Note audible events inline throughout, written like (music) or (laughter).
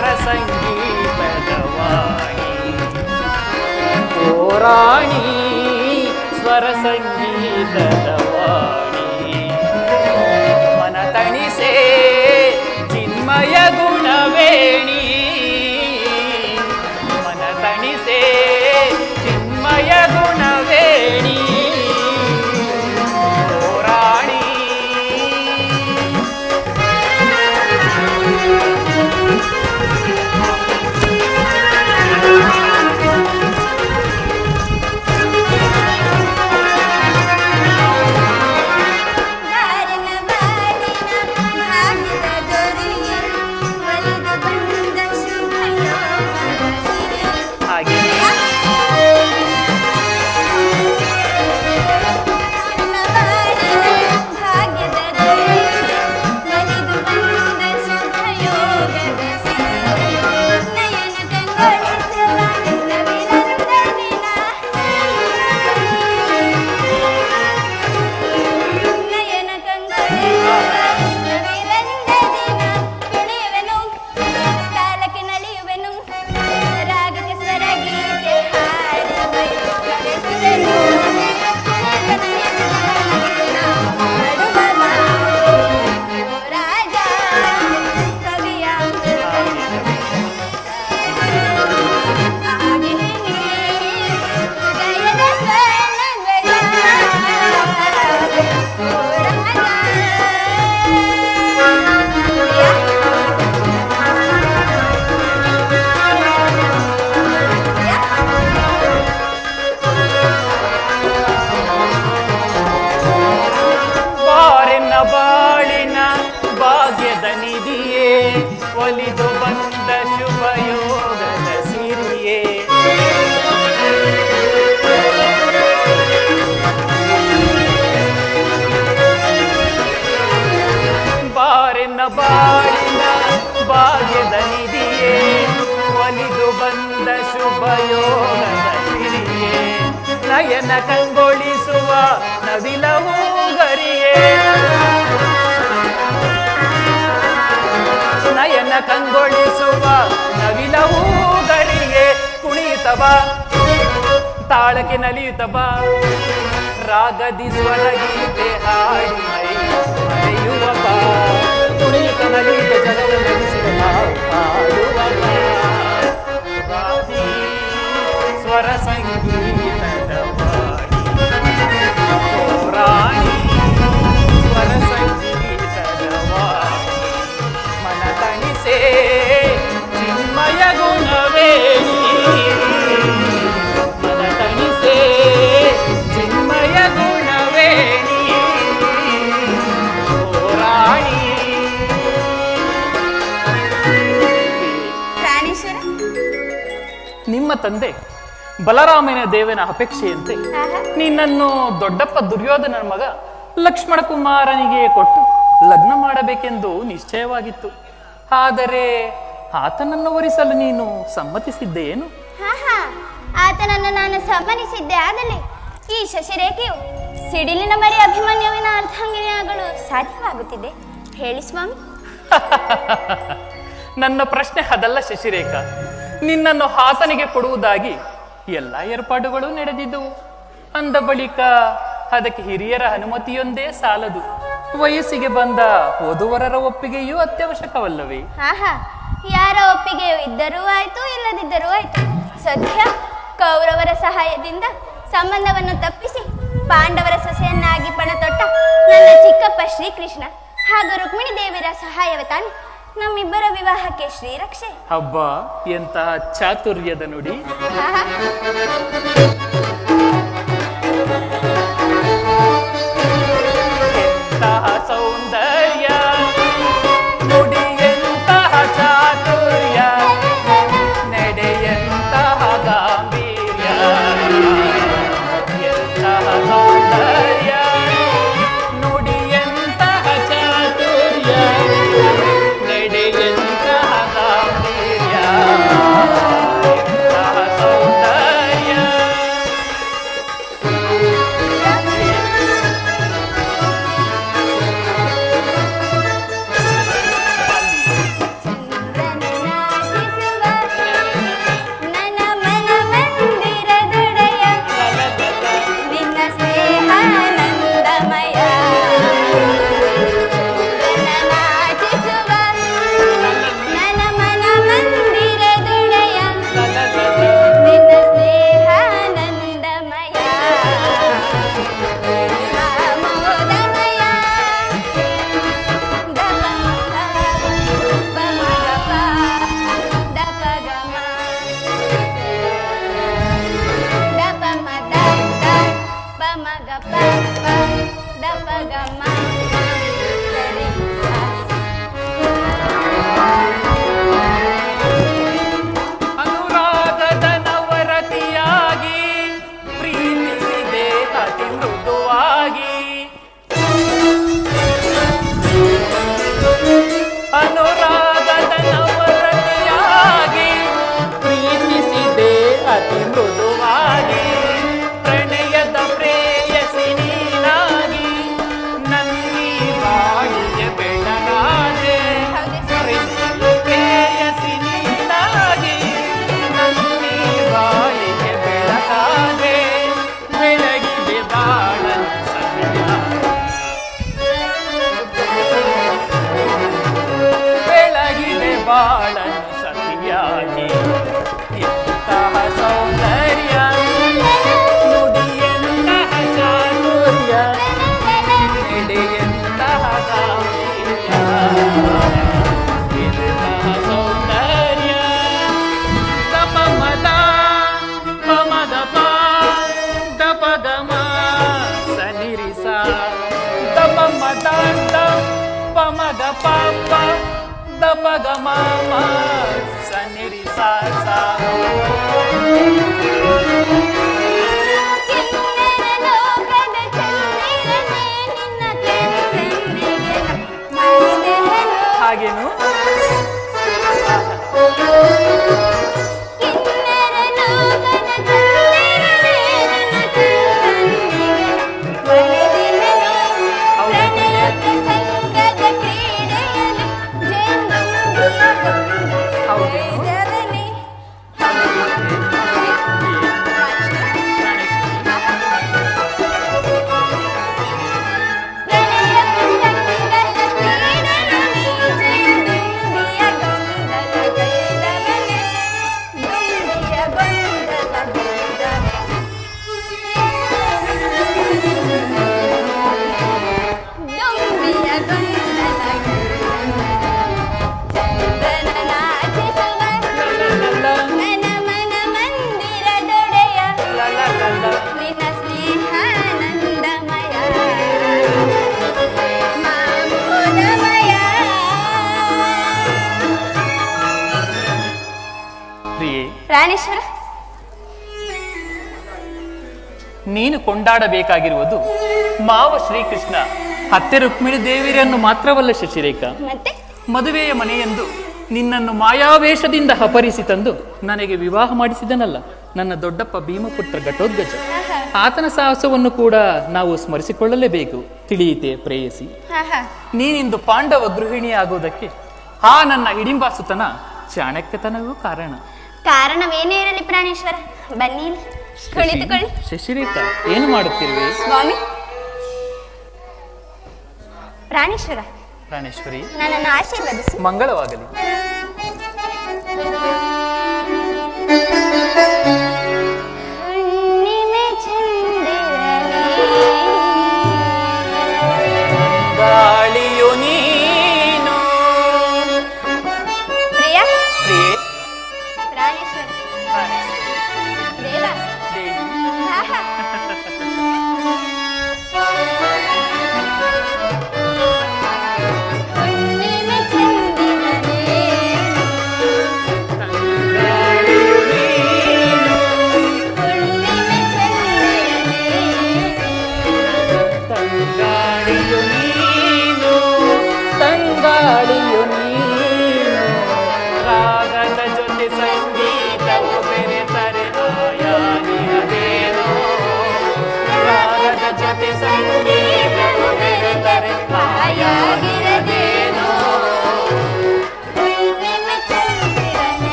ಸ್ವರ ಸಂಗೀತದ ವಾಣಿ ಓ ರಾಣಿ ಸ್ವರ ಸಂಗೀತದ ವಾಣಿ ಮನ ತಣಿಸೇ ಚಿನ್ಮಯ ಗುಣವೇಣಿ. ಒಲಿದು ಬಂದ ಶುಭಯೋಗದ ಸಿರಿಯೇ. ಬಾರಿನ ಬಾಳಿನ ಭಾಗ್ಯದ ನಿಧಿಯೇ, ಒಲಿದು ಬಂದ ಶುಭಯೋಗದ ಸಿರಿಯೇ. ನಯನ ಕಂಗೊಳಿಸುವ ನವಿಲವೂ ಕಂಗೊಳಿಸುವ ನವಿಲವೂ ಗರಿಗೆ ಕುಣಿಯುತ್ತವ ತಾಳಕ್ಕೆ ನಲಿಯುತ್ತವ ರಾಗದಿ ಸ್ವರ ಗೀತೆ ಹಾಡಿ ಮೈ ಮರೆಯುವ ಬಾ ಕುಣಿಯುತ್ತ ನಲಿಯುತ್ತ ಜಗವ ನಗಿಸುವ ಬಾ, ಹಾಡುವ ಬಾ. ರಾಧಿ ಸ್ವರ ಸಂಗೀತದ ವಾಣಿ ಓ ರಾಣಿ ಓ ರಾಣಿ ನಿಮ್ಮ ತಂದೆ ಬಲರಾಮನ ದೇವನ ಅಪೇಕ್ಷೆಯಂತೆ. ನಿನ್ನನ್ನು ದೊಡ್ಡಪ್ಪ ದುರ್ಯೋಧನ ಮಗ ಲಕ್ಷ್ಮಣ ಕುಮಾರನಿಗೆ ಕೊಟ್ಟು ಲಗ್ನ ಮಾಡಬೇಕೆಂದು ನಿಶ್ಚಯವಾಗಿತ್ತು ಆದರೆ ಆತನನ್ನು ವರಿಸಲು ನೀನು ಸಮ್ಮತಿಸಿದ್ದೇನು? ಹಾ ಹಾ. ಆತನನ್ನು ನಾನು ಸಮ್ಮತಿಸಿದ್ದೆ ಆದಲ್ಲಿ ಈ ಶಶಿರೇಖೆಯು ಸಿಡಿಲಿನ ಮರಿ ಅಭಿಮನ್ಯುವಿನ ಅರ್ಧಾಂಗಿನಿಯಾಗಲು ಸಾಧ್ಯವಾಗುತ್ತಿದೆ. ಹೇಳಿ ಸ್ವಾಮಿ. (laughs) ನನ್ನ ಪ್ರಶ್ನೆ ಅದಲ್ಲ ಶಶಿರೇಖ. ನಿನ್ನನ್ನು ಆತನಿಗೆ ಕೊಡುವುದಾಗಿ ಎಲ್ಲ ಏರ್ಪಾಡುಗಳು ನಡೆದಿದ್ದವು. ಅಂದ ಬಳಿಕ ಅದಕ್ಕೆ ಹಿರಿಯರ ಅನುಮತಿಯೊಂದೇ ಸಾಲದು. ವಯಸ್ಸಿಗೆ ಬಂದ ವಧುವರರ ಒಪ್ಪಿಗೆಯೂ ಅತ್ಯವಶ್ಯಕವಲ್ಲವೇ? ಹಾ ಹಾ ಯಾರ ಒಪ್ಪಿಗೆಯೂ ಇದ್ದರೂ ಆಯ್ತು ಇಲ್ಲದಿದ್ದರೂ ಆಯ್ತು. ಸದ್ಯ ಕೌರವರ ಸಹಾಯದಿಂದ ಸಂಬಂಧವನ್ನು ತಪ್ಪಿಸಿ ಪಾಂಡವರ ಸೊಸೆಯನ್ನಾಗಿ ಪಣ ತೊಟ್ಟ ನನ್ನ ಚಿಕ್ಕಪ್ಪ ಶ್ರೀಕೃಷ್ಣ ಹಾಗೂ ರುಕ್ಮಿಣಿ ದೇವಿಯರ ಸಹಾಯವ ತಾನೆ. ನಮ್ಮಿಬ್ಬರ ವಿವಾಹಕ್ಕೆ ಶ್ರೀರಕ್ಷೆ. ಹಬ್ಬ ಎಂತಹ ಚಾತುರ್ಯದ ನುಡಿ. baga mama saneri sasa ಪ್ರಾಣೇಶ್ವರ ನೀನು ಕೊಂಡಾಡಬೇಕಾಗಿರುವುದು ಮಾವ ಶ್ರೀಕೃಷ್ಣ. ಹತ್ತೆ ರುಕ್ಮಿಣಿ ದೇವಿಯರನ್ನು ಮಾತ್ರವಲ್ಲ ಶಶಿರೇಖ. ಮತ್ತೆ? ಮದುವೆಯ ಮನೆಯೆಂದು ನಿನ್ನನ್ನು ಮಾಯಾವೇಶದಿಂದ ಅಪರಿಸಿ ತಂದು ನನಗೆ ವಿವಾಹ ಮಾಡಿಸಿದನಲ್ಲ. ನನ್ನ ದೊಡ್ಡಪ್ಪ ಭೀಮಪುತ್ರ ಘಟೋದ್ಗಜ. ಆತನ ಸಾಹಸವನ್ನು ಕೂಡ ನಾವು ಸ್ಮರಿಸಿಕೊಳ್ಳಲೇಬೇಕು. ತಿಳಿಯಿತೆ ಪ್ರೇಯಸಿ. ನೀನಿಂದು ಪಾಂಡವ ಗೃಹಿಣಿ ಆಗುವುದಕ್ಕೆ ಆ ನನ್ನ ಹಿಡಿಂಬಾಸುತನ ಚಾಣಕ್ಯತನವೂ ಕಾರಣ. ಕಾರಣವೇನೇ ಇರಲಿ ಪ್ರಾಣೇಶ್ವರ? ಬನ್ನಿ ಇಲ್ಲಿ. ಕುಳಿತುಕೊಳ್ಳಿ. ಶಶಿರೇಖ ಏನು ಮಾಡುತ್ತಿರುವೆ? ಸ್ವಾಮಿ. ಪ್ರಾಣೇಶ್ವರ. ಪ್ರಾಣೇಶ್ವರಿ. ನನ್ನನ್ನು ಆಶೀರ್ವದಿಸಿ. ಮಂಗಳವಾಗಲಿ.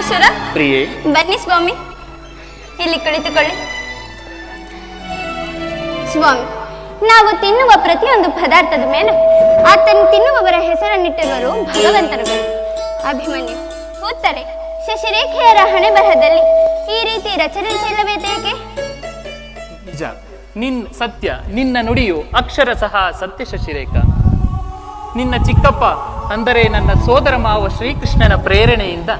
ಪ್ರಾಣೇಶ್ವರ ಪ್ರಿಯೆ. ಬನ್ನಿ ಸ್ವಾಮಿ. ಇಲ್ಲಿ ಕುಳಿತುಕೊಳ್ಳಿ. ಸ್ವಾಮಿ ನಾವು ತಿನ್ನುವ ಪ್ರತಿಯೊಂದು ಪದಾರ್ಥದ ಮೇಲೆ ಆತನು ತಿನ್ನುವವರ ಹೆಸರನ್ನಿಟ್ಟಿರುವರು ಭಗವಂತರುಗಳು ಅಭಿಮನ್ಯು ಉತ್ತರೆ ಶಶಿರೇಖೆಯರ ಹಣೆ ಬರಹದಲ್ಲಿ ಈ ರೀತಿ ರಚನೆ ಚೆಲ್ಲಬೇಕೇಕೆ ನಿಜ ನಿನ್ ಸತ್ಯ ನಿನ್ನ ನುಡಿಯು ಅಕ್ಷರ ಸಹ ಸತ್ಯ ಶಶಿರೇಖ. ನಿನ್ನ ಚಿಕ್ಕಪ್ಪ ಅಂದರೆ ನನ್ನ ಸೋದರ ಮಾವ ಶ್ರೀಕೃಷ್ಣನ ಪ್ರೇರಣೆಯಿಂದ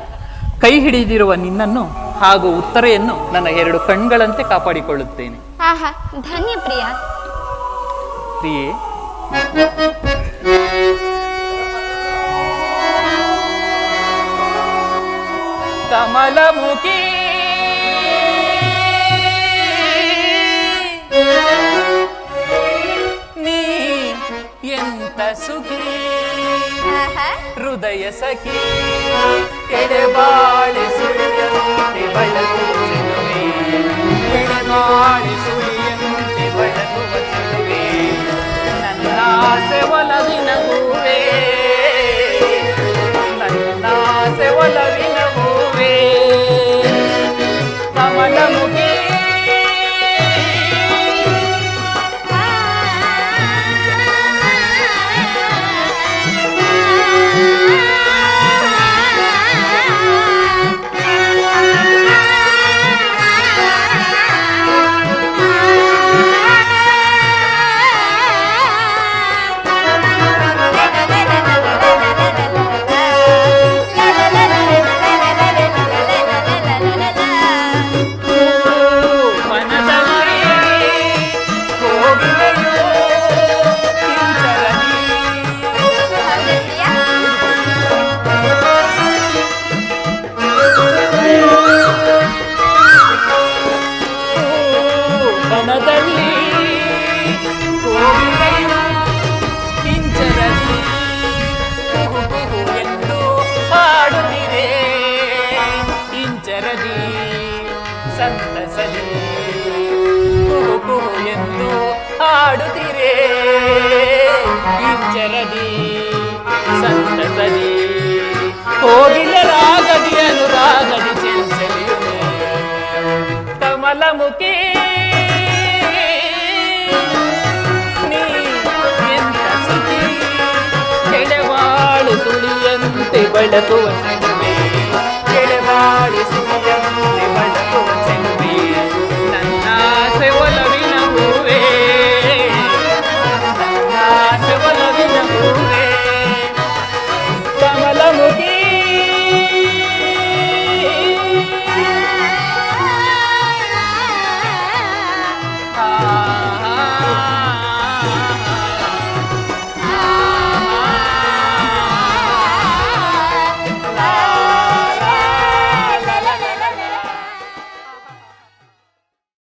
ಕೈ ಹಿಡಿದಿರುವ ನಿನ್ನನ್ನು ಹಾಗೂ ಉತ್ತರೆಯನ್ನು ನನ್ನ ಎರಡು ಕಣ್ಗಳಂತೆ ಕಾಪಾಡಿಕೊಳ್ಳುತ್ತೇನೆ. ಆಹಾ ಧನ್ಯ ಪ್ರಿಯ. ಪ್ರಿಯೆ ಕಮಲಮುಖಿ. ನೀ ಎಂತ ಸುಖಿ. ಹೃದಯ ಸಖಿ ಎಡೆಬಾಳೆ ಸುಳಿಯಂತೆ ಬೆಳಗುವ ಚೆಲುವೆ ಎಡೆಬಾಳೆ ಸುಳಿಯಂತೆ ಬೆಳಗುವ ಚೆಲುವೆ ನನ್ನ ಆಸೆ ಒಲವಿನ ಹೂವೇ ನನ್ನ ಆಸೆ ಒಲವಿನ ಹೂವೇ ಕಮಲ ಮುಖಿ ಸಂತಸಲಿ ಕುಹು ಎಂದು ಹಾಡುತ್ತಿರೇ ಇಂಚರದಿ ಸಂತಸಲಿ ಹೋಗಿಲ ರಾಗದಿ ಅನುರಾಗದಿ ಚೆಂಚಲಿ ಕಮಲ ಮುಖೇ வள புவன்